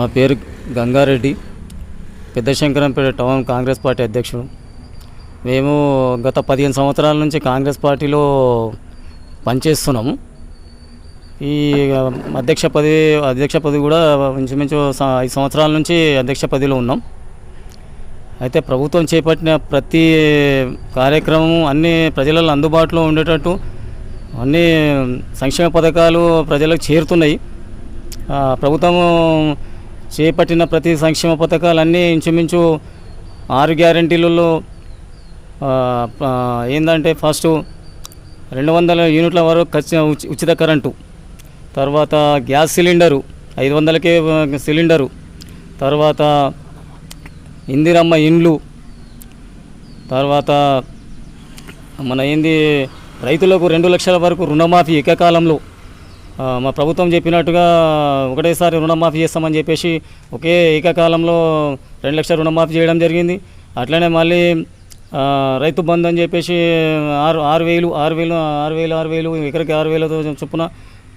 మా పేరు గంగారెడ్డి. పెద్ద శంకరంపేట టౌన్ కాంగ్రెస్ పార్టీ అధ్యక్షుడు. మేము గత పదిహేను సంవత్సరాల నుంచి కాంగ్రెస్ పార్టీలో పనిచేస్తున్నాము. ఈ అధ్యక్ష పదవి అధ్యక్ష పదవి కూడా ఇంచుమించు ఐదు సంవత్సరాల నుంచి అధ్యక్ష పదవిలో ఉన్నాం. అయితే ప్రభుత్వం చేపట్టిన ప్రతి కార్యక్రమం అన్ని ప్రజలలో అందుబాటులో ఉండేటట్టు అన్ని సంక్షేమ పథకాలు ప్రజలకు చేరుతున్నాయి. ప్రభుత్వం చేపట్టిన ప్రతి సంక్షేమ పథకాలు అన్నీ ఇంచుమించు ఆరు గ్యారంటీలలో ఏంటంటే ఫస్ట్ రెండు వందల యూనిట్ల వరకు ఖచ్చిత ఉచిత కరెంటు తర్వాత గ్యాస్ సిలిండరు ఐదు వందలకే సిలిండరు తర్వాత ఇందిరమ్మ ఇండ్లు తర్వాత మన ఏంది రైతులకు రెండు లక్షల వరకు రుణమాఫీ ఏకకాలంలో మా ప్రభుత్వం చెప్పినట్టుగా ఒకటేసారి రుణమాఫీ చేస్తామని చెప్పేసి ఒకే ఏకకాలంలో రెండు లక్షల రుణమాఫీ చేయడం జరిగింది. అట్లనే మళ్ళీ రైతు బంధు అని చెప్పేసి ఆరు ఆరు వేలు ఆరు వేలు ఆరు వేలు ఆరు వేలు ఎకరికి ఆరు వేలతో చొప్పున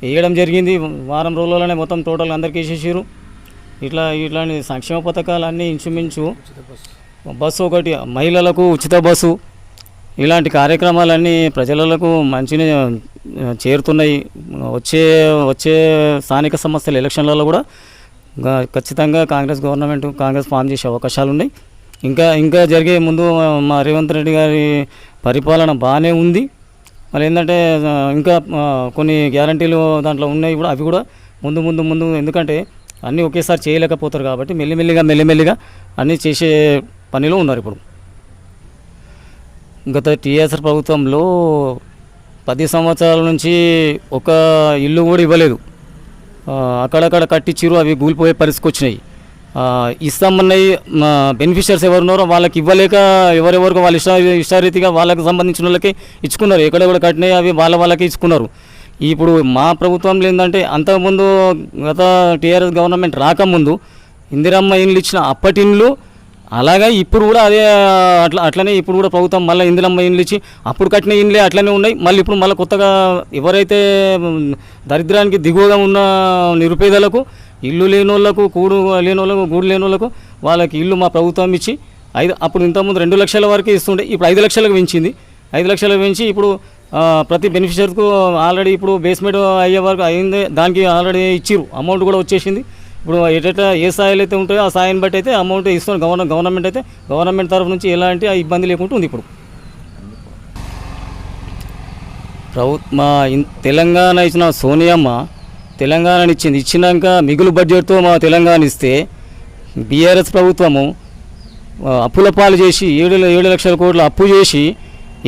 వేయడం జరిగింది. వారం రోజుల్లోనే మొత్తం టోటల్ అందరికీ వేసేసారు ఇట్లా ఇట్లాంటి సంక్షేమ పథకాలు అన్నీ ఇంచుమించు బస్సు ఒకటి మహిళలకు ఉచిత బస్సు. ఇలాంటి కార్యక్రమాలన్నీ ప్రజలకు మంచిని చేరుతున్నాయి. వచ్చే వచ్చే స్థానిక సంస్థల ఎలక్షన్లలో కూడా ఖచ్చితంగా కాంగ్రెస్ గవర్నమెంట్ కాంగ్రెస్ ఫామ్ చేసే అవకాశాలు ఉన్నాయి. ఇంకా ఇంకా జరిగే ముందు మా రేవంత్ రెడ్డి గారి పరిపాలన బాగానే ఉంది. మరి ఏంటంటే ఇంకా కొన్ని గ్యారంటీలు దాంట్లో ఉన్నాయి కూడా అవి కూడా ముందు ముందు ముందు ఎందుకంటే అన్నీ ఒకేసారి చేయలేకపోతారు కాబట్టి మెల్లిమెల్లిగా మెల్లిమెల్లిగా అన్నీ చేసే పనిలో ఉన్నారు ఇప్పుడు. గత టీఆర్ఎస్ ప్రభుత్వంలో పది సంవత్సరాల నుంచి ఒక ఇల్లు కూడా ఇవ్వలేదు. అక్కడక్కడ కట్టించిరు అవి కూలిపోయే పరిస్థితికి వచ్చినాయి. ఇస్తామన్నవి మా బెనిఫిషియర్స్ ఎవరున్నారో వాళ్ళకి ఇవ్వలేక ఎవరెవరికి వాళ్ళ ఇష్ట ఇష్టారీతిగా వాళ్ళకి సంబంధించిన వాళ్ళకి ఇచ్చుకున్నారు. ఎక్కడ కూడా కట్టినాయి అవి వాళ్ళ వాళ్ళకి ఇచ్చుకున్నారు. ఇప్పుడు మా ప్రభుత్వంలో ఏంటంటే అంతకుముందు గత టీఆర్ఎస్ గవర్నమెంట్ రాకముందు ఇందిరమ్మ ఇండ్లు ఇచ్చిన అప్పటి ఇండ్లు అలాగే ఇప్పుడు కూడా అదే అట్లా అట్లనే ఇప్పుడు కూడా ప్రభుత్వం మళ్ళీ ఇందులమ్మ ఇండ్లు ఇచ్చి అప్పుడు కట్టిన ఇండ్లే అట్లనే ఉన్నాయి. మళ్ళీ ఇప్పుడు మళ్ళీ కొత్తగా ఎవరైతే దరిద్రానికి దిగువగా ఉన్న నిరుపేదలకు ఇల్లు లేని వాళ్ళకు కూడు లేని వాళ్ళకు గూడు లేని వాళ్ళకు వాళ్ళకి ఇల్లు మా ప్రభుత్వం ఇచ్చి ఐదు అప్పుడు ఇంతకుముందు రెండు లక్షల వరకు ఇస్తుండే ఇప్పుడు ఐదు లక్షలకు పెంచింది. ఐదు లక్షలకు పెంచి ఇప్పుడు ప్రతి బెనిఫిషరీకు ఆల్రెడీ ఇప్పుడు బేస్మెంట్ అయ్యే వరకు అయింది దానికి ఆల్రెడీ ఇచ్చిరు అమౌంట్ కూడా వచ్చేసింది. ఇప్పుడు ఎట్లా ఏ స్థాయిలో అయితే ఉంటాయో ఆ స్థాయిని బట్టి అయితే అమౌంట్ ఇస్తుంది గవర్నమెంట్ గవర్నమెంట్ అయితే గవర్నమెంట్ తరఫు నుంచి ఎలాంటి ఇబ్బంది లేకుండా ఉంది ఇప్పుడు. ప్రభుత్వ మా తెలంగాణ ఇచ్చిన సోనియమ్మ తెలంగాణని ఇచ్చింది. ఇచ్చినాక మిగులు బడ్జెట్తో మా తెలంగాణ ఇస్తే బీఆర్ఎస్ ప్రభుత్వము అప్పుల పాలు చేసి ఏడు ఏడు లక్షల కోట్ల అప్పు చేసి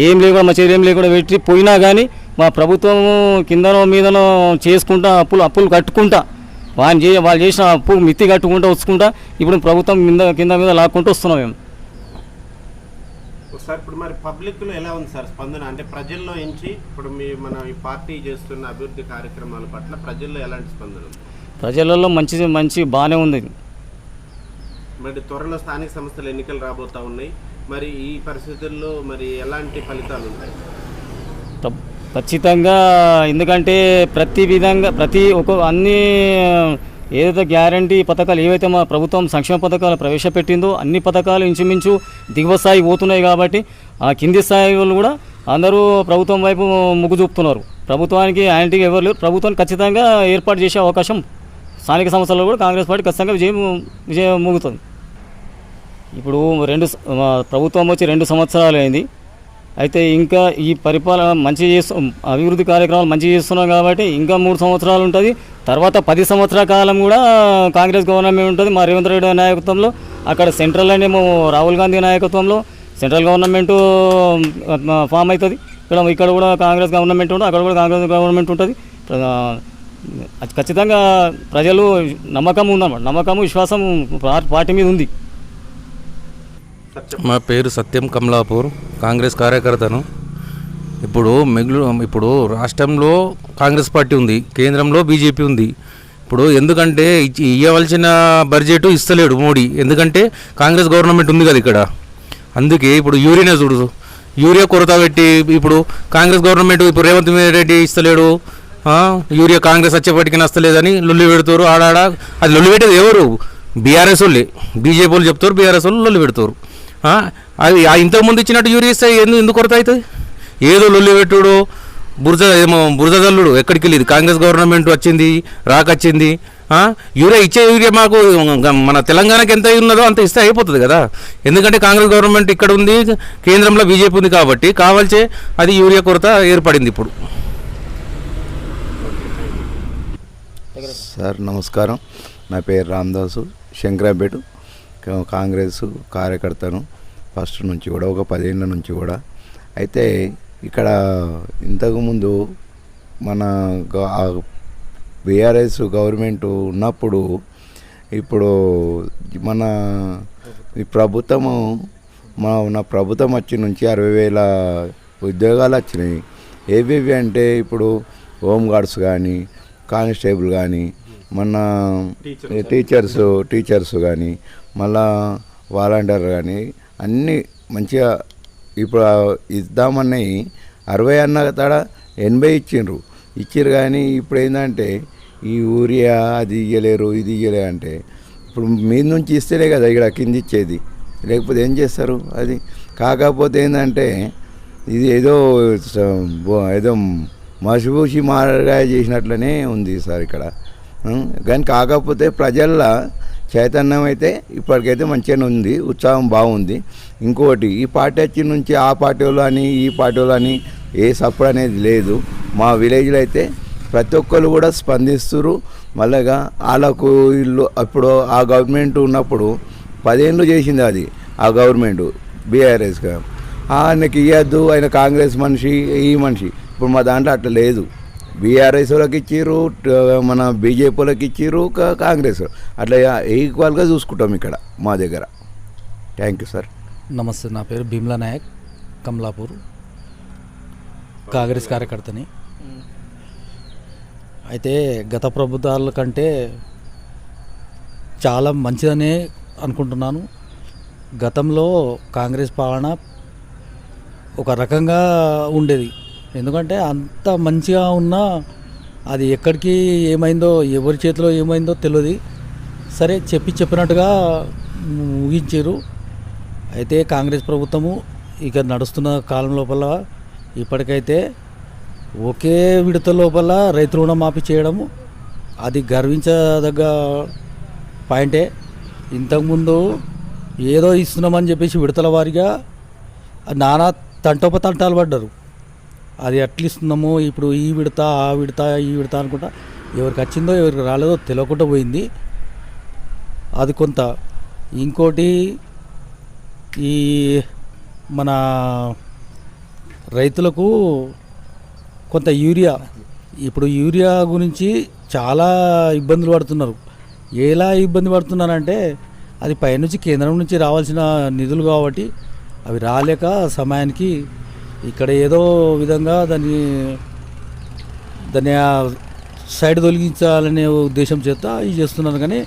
ఏం లేకుండా మా చర్య ఏం లేకుండా పెట్టి పోయినా కానీ మా ప్రభుత్వము కిందనో మీదనో చేసుకుంటా అప్పులు అప్పులు కట్టుకుంటా వాళ్ళు చే వాళ్ళు చేసిన అప్పు మిత్తి కట్టుకుంటా వచ్చుకుంటా ఇప్పుడు ప్రభుత్వం కింద కింద మీద లాక్కుంటూ వస్తున్నాం మేము. సార్ ఇప్పుడు మరి పబ్లిక్లో ఎలా ఉంది సార్ స్పందన? అంటే ప్రజల్లో ఎంచి ఇప్పుడు మీ మన ఈ పార్టీ చేస్తున్న అభివృద్ధి కార్యక్రమాల పట్ల ప్రజల్లో ఎలాంటి స్పందన ప్రజలలో మంచి మంచి బాగానే ఉంది. మరి త్వరలో స్థానిక సంస్థల ఎన్నికలు రాబోతా ఉన్నాయి. మరి ఈ పరిస్థితుల్లో మరి ఎలాంటి ఫలితాలు ఉంటాయి? ఖచ్చితంగా ఎందుకంటే ప్రతి విధంగా ప్రతి ఒక్క అన్ని ఏదైతే గ్యారంటీ పథకాలు ఏవైతే మా ప్రభుత్వం సంక్షేమ పథకాలు ప్రవేశపెట్టిందో అన్ని పథకాలు ఇంచుమించు దిగువ స్థాయి పోతున్నాయి కాబట్టి ఆ కింది స్థాయి వాళ్ళు కూడా అందరూ ప్రభుత్వం వైపు మొగ్గు చూపుతున్నారు. ప్రభుత్వానికి యాంటీ ఎవరు లేరు. ప్రభుత్వాన్ని ఖచ్చితంగా ఏర్పాటు చేసే అవకాశం స్థానిక సంస్థల్లో కూడా కాంగ్రెస్ పార్టీ ఖచ్చితంగా విజయం విజయం మూగుతుంది. ఇప్పుడు రెండు ప్రభుత్వం వచ్చి రెండు సంవత్సరాలు అయింది. అయితే ఇంకా ఈ పరిపాలన మంచి చేస్తు అభివృద్ధి కార్యక్రమాలు మంచి చేస్తున్నాం కాబట్టి ఇంకా మూడు సంవత్సరాలు ఉంటుంది. తర్వాత పది సంవత్సరాల కాలం కూడా కాంగ్రెస్ గవర్నమెంట్ ఉంటుంది. మా రేవంత్ రెడ్డి నాయకత్వంలో అక్కడ సెంట్రల్ అనేమో రాహుల్ గాంధీ నాయకత్వంలో సెంట్రల్ గవర్నమెంట్ ఫామ్ అవుతుంది. ఇక్కడ ఇక్కడ కూడా కాంగ్రెస్ గవర్నమెంట్ ఉంటుంది. అక్కడ కూడా కాంగ్రెస్ గవర్నమెంట్ ఉంటుంది. ఖచ్చితంగా ప్రజలు నమ్మకం ఉందన్నమాట. నమ్మకము విశ్వాసం పార్టీ మీద ఉంది. మా పేరు సత్యం కమలాపూర్. కాంగ్రెస్ కార్యకర్తను. ఇప్పుడు మిగులు ఇప్పుడు రాష్ట్రంలో కాంగ్రెస్ పార్టీ ఉంది కేంద్రంలో బీజేపీ ఉంది. ఇప్పుడు ఎందుకంటే ఇవ్వవలసిన బడ్జెట్ ఇస్తలేడు మోడీ. ఎందుకంటే కాంగ్రెస్ గవర్నమెంట్ ఉంది కదా ఇక్కడ. అందుకే ఇప్పుడు యూరియనే చూడు. యూరియా కొరత పెట్టి ఇప్పుడు కాంగ్రెస్ గవర్నమెంట్ ఇప్పుడు రేవంత్ రెడ్డి ఇస్తలేడు. యూరియా కాంగ్రెస్ వచ్చేప్పటికి నస్తలేదని లొల్లి పెడతారు. ఆడాడ అది లొల్లి పెట్టేది ఎవరు? బీఆర్ఎస్ వాళ్ళే. బీజేపీ వాళ్ళు చెప్తారు బీఆర్ఎస్ వాళ్ళు లొల్లి పెడతారు. అది ఆ ఇంతకుముందు ఇచ్చినట్టు యూరియా ఇస్తే ఎందుకు ఎందుకు కొరత అవుతుంది? ఏదో లొల్లి పెట్టుడు బురద ఏమో బురద ఎక్కడికి వెళ్ళేది? కాంగ్రెస్ గవర్నమెంట్ వచ్చింది రాకొచ్చింది యూరియా ఇచ్చే యూరియా మాకు మన తెలంగాణకి ఎంత ఉన్నదో అంత ఇస్తే అయిపోతుంది కదా. ఎందుకంటే కాంగ్రెస్ గవర్నమెంట్ ఇక్కడ ఉంది కేంద్రంలో బీజేపీ ఉంది కాబట్టి కావాల్సే అది యూరియా కొరత ఏర్పడింది ఇప్పుడు. సార్ నమస్కారం. నా పేరు రామదాసు శంకరాపేట. కాంగ్రెస్ కార్యకర్తను ఫస్ట్ నుంచి కూడా ఒక పదేళ్ళ నుంచి కూడా. అయితే ఇక్కడ ఇంతకుముందు మన బీఆర్ఎస్ గవర్నమెంట్ ఉన్నప్పుడు ఇప్పుడు మన ఈ ప్రభుత్వము మా నా ప్రభుత్వం వచ్చి నుంచి అరవై వేల ఉద్యోగాలు వచ్చినాయి. ఏవేవి అంటే ఇప్పుడు హోమ్ గార్డ్స్ కానీ కానిస్టేబుల్ కానీ మన టీచర్స్ టీచర్స్ కానీ మళ్ళా వాలంటీర్ కానీ అన్నీ మంచిగా ఇప్పుడు ఇద్దామని అరవై అన్న తడ ఎనభై ఇచ్చిండ్రు. ఇచ్చిర్రు కానీ ఇప్పుడు ఏంటంటే ఈ యూరియా అది ఇయ్యలేరు ఇది ఇయ్యలేరు అంటే ఇప్పుడు మీద నుంచి ఇస్తేనే కదా ఇక్కడ కింద ఇచ్చేది. లేకపోతే ఏం చేస్తారు అది? కాకపోతే ఏంటంటే ఇది ఏదో ఏదో మసిపూసి మారగా చేసినట్లనే ఉంది సార్ ఇక్కడ? కానీ కాకపోతే ప్రజల చైతన్యం అయితే ఇప్పటికైతే మంచిగానే ఉంది ఉత్సాహం బాగుంది. ఇంకోటి ఈ పార్టీ వచ్చి నుంచి ఆ పార్టీ వాళ్ళు అని ఈ పార్టీ వాళ్ళు అని ఏ సపోర్ట్ అనేది లేదు. మా విలేజ్లో అయితే ప్రతి ఒక్కరు కూడా స్పందిస్తురు మళ్ళగా వాళ్ళకు ఇల్లు అప్పుడు ఆ గవర్నమెంట్ ఉన్నప్పుడు పదేళ్ళు చేసింది అది ఆ గవర్నమెంట్ బీఆర్ఎస్గా. ఆయనకి ఇవ్వద్దు ఆయన కాంగ్రెస్ మనిషి ఈ మనిషి. ఇప్పుడు మా దాంట్లో అట్లా లేదు. బీఆర్ఎస్ వాళ్ళకి ఇచ్చిర్రు మన బీజేపీ వాళ్ళకి ఇచ్చిర్రు కాంగ్రెస్. అట్లా ఈక్వల్గా చూసుకుంటాం ఇక్కడ మా దగ్గర. థ్యాంక్ యూ సార్ నమస్తే నా పేరు భీమ్లా నాయక్ కమలాపూర్. కాంగ్రెస్ కార్యకర్తని. అయితే గత ప్రభుత్వాల కంటే చాలా మంచిదనే అనుకుంటున్నాను. గతంలో కాంగ్రెస్ పాలన ఒక రకంగా ఉండేది. ఎందుకంటే అంత మంచిగా ఉన్నా అది ఎక్కడికి ఏమైందో ఎవరి చేతిలో ఏమైందో తెలియదు సరే చెప్పి చెప్పినట్టుగా ముగించారు అయితే కాంగ్రెస్ ప్రభుత్వము ఇక నడుస్తున్న కాలం లోపల ఇప్పటికైతే ఒకే విడత లోపల రైతు రుణమాఫీ చేయడము అది గర్వించదగ్గ పాయింటే. ఇంతకుముందు ఏదో ఇస్తున్నామని చెప్పేసి విడతల వారిగా నానా తంటోపతంటాలు పడ్డారు. అది ఎట్లా ఇప్పుడు ఈ విడతా ఆ విడతా ఈ విడతా అనుకుంటా ఎవరికి వచ్చిందో ఎవరికి రాలేదో తెలియకుండా పోయింది. అది కొంత. ఇంకోటి ఈ మన రైతులకు కొంత యూరియా. ఇప్పుడు యూరియా గురించి చాలా ఇబ్బందులు పడుతున్నారు. ఎలా ఇబ్బంది పడుతున్నారంటే అది పైనుంచి కేంద్రం నుంచి రావాల్సిన నిధులు కాబట్టి అవి రాలేక సమయానికి ఇక్కడ ఏదో విధంగా దాన్ని దాన్ని సైడ్ తొలగించాలనే ఉద్దేశం చేత ఇది చేస్తున్నారు. కానీ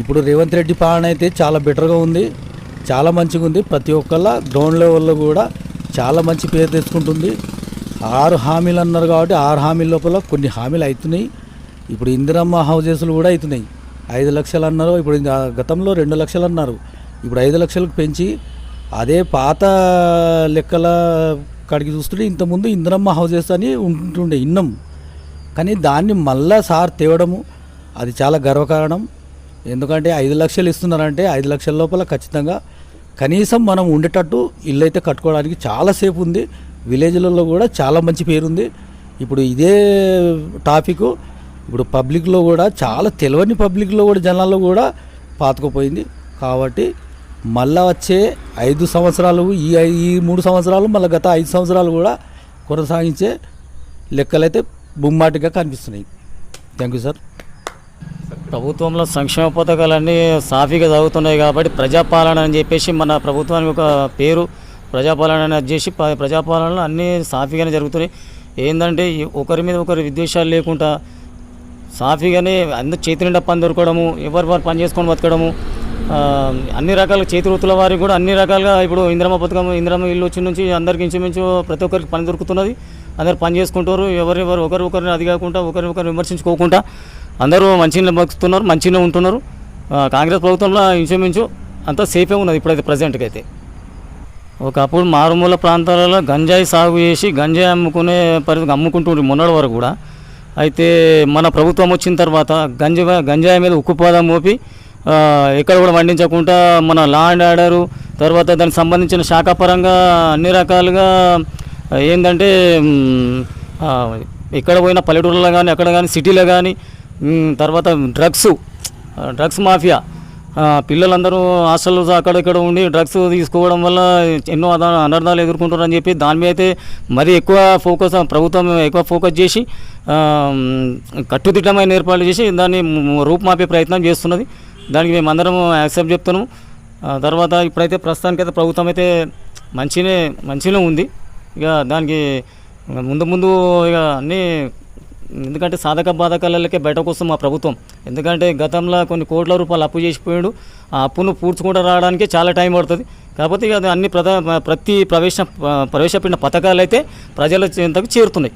ఇప్పుడు రేవంత్ రెడ్డి పాలన అయితే చాలా బెటర్గా ఉంది. చాలా మంచిగా ఉంది. ప్రతి ఒక్కళ్ళ గ్రౌండ్ లెవెల్లో కూడా చాలా మంచి పేరు తెచ్చుకుంటుంది. ఆరు హామీలు అన్నారు కాబట్టి ఆరు హామీల లోపల కొన్ని హామీలు అవుతున్నాయి ఇప్పుడు ఇందిరమ్మ హౌజెస్లు కూడా అవుతున్నాయి ఐదు లక్షలు అన్నారు. ఇప్పుడు గతంలో రెండు లక్షలు అన్నారు. ఇప్పుడు ఐదు లక్షలకు పెంచి అదే పాత లెక్కల కాడికి చూస్తుంటే ఇంతకుముందు ఇంద్రమ్మ హౌజెస్ అని ఉంటుండే ఇన్నం. కానీ దాన్ని మళ్ళా సార్ తేవడము అది చాలా గర్వకారణం. ఎందుకంటే ఐదు లక్షలు ఇస్తున్నారంటే ఐదు లక్షల లోపల ఖచ్చితంగా కనీసం మనం ఉండేటట్టు ఇల్లు అయితే కట్టుకోవడానికి చాలాసేపు ఉంది. విలేజ్లలో కూడా చాలా మంచి పేరుంది. ఇప్పుడు ఇదే టాపిక్ ఇప్పుడు పబ్లిక్లో కూడా చాలా తెలియని పబ్లిక్లో కూడా జనాల్లో కూడా పాతుకుపోయింది. కాబట్టి మళ్ళా వచ్చే ఐదు సంవత్సరాలు ఈ ఈ మూడు సంవత్సరాలు మళ్ళీ గత ఐదు సంవత్సరాలు కూడా కొనసాగించే లెక్కలైతే బొమ్మాటిగా కనిపిస్తున్నాయి. థ్యాంక్ యూ సార్ ప్రభుత్వంలో సంక్షేమ పథకాలన్నీ సాఫీగా జరుగుతున్నాయి కాబట్టి ప్రజాపాలన అని చెప్పేసి మన ప్రభుత్వానికి ఒక పేరు ప్రజాపాలన అని చేసి ప్రజాపాలనలో అన్నీ సాఫీగానే జరుగుతున్నాయి. ఏంటంటే ఒకరి మీద ఒకరి విద్వేషాలు లేకుండా సాఫీగానే అందరు చేతి నిండా పని దొరకడము ఎవరు వారు పని చేసుకొని బతకడము అన్ని రకాల చేతి వృత్తుల వారికి కూడా అన్ని రకాలుగా ఇప్పుడు ఇంద్రమ్మ పథకం ఇంద్రమ్మ ఇల్లు వచ్చి నుంచి అందరికి ఇంచుమించు ప్రతి ఒక్కరికి పని దొరుకుతున్నది. అందరు పని చేసుకుంటారు. ఎవరెవరు ఒకరు ఒకరిని అది కాకుండా ఒకరి విమర్శించుకోకుండా అందరూ మంచిగా బతుకుతున్నారు మంచిగా ఉంటున్నారు. కాంగ్రెస్ ప్రభుత్వంలో ఇంచుమించు అంతా సేఫే ఉన్నది ఇప్పుడైతే ప్రజెంట్కి అయితే ఒకప్పుడు మారుమూల ప్రాంతాలలో గంజాయి సాగు చేసి గంజాయి అమ్ముకునే పరిస్థితి అమ్ముకుంటుండ్రు మొన్నటి వరకు కూడా. అయితే మన ప్రభుత్వం వచ్చిన తర్వాత గంజా గంజాయి మీద ఉక్కుపాదం మోపి ఎక్కడ కూడా వండించకుండా మన లా అండ్ ఆర్డరు తర్వాత దానికి సంబంధించిన శాఖాపరంగా అన్ని రకాలుగా ఏంటంటే ఎక్కడ పోయినా పల్లెటూరులో కానీ అక్కడ కానీ సిటీలో కానీ తర్వాత డ్రగ్స్ డ్రగ్స్ మాఫియా పిల్లలందరూ హాస్టల్ అక్కడక్కడ ఉండి డ్రగ్స్ తీసుకోవడం వల్ల ఎన్నో అనర్థాలు ఎదుర్కొంటారని చెప్పి దాని మీద అయితే మరీ ఎక్కువ ఫోకస్ ప్రభుత్వం ఎక్కువ ఫోకస్ చేసి కట్టుదిట్టమైన ఏర్పాట్లు చేసి దాన్ని రూపుమాపే ప్రయత్నం చేస్తున్నది. దానికి మేము అందరం యాక్సెప్ట్ చెప్తున్నాము ఆ, తర్వాత ఇప్పుడైతే ప్రస్తుతానికైతే ప్రభుత్వం అయితే మంచినే మంచిగా ఉంది. ఇక దానికి ముందు ముందు ఇక అన్నీ ఎందుకంటే సాధక బాధకాలకే బయటకు వస్తుంది మా ప్రభుత్వం. ఎందుకంటే గతంలో కొన్ని కోట్ల రూపాయలు అప్పు చేసిపోయాడు. ఆ అప్పును పూడ్చుకుంటూ రావడానికి చాలా టైం పడుతుంది. కాకపోతే ఇక అది అన్ని ప్రధా ప్రతి ప్రవేశ ప్రవేశపెట్టిన పథకాలు అయితే ప్రజల చెంతకు చేరుతున్నాయి.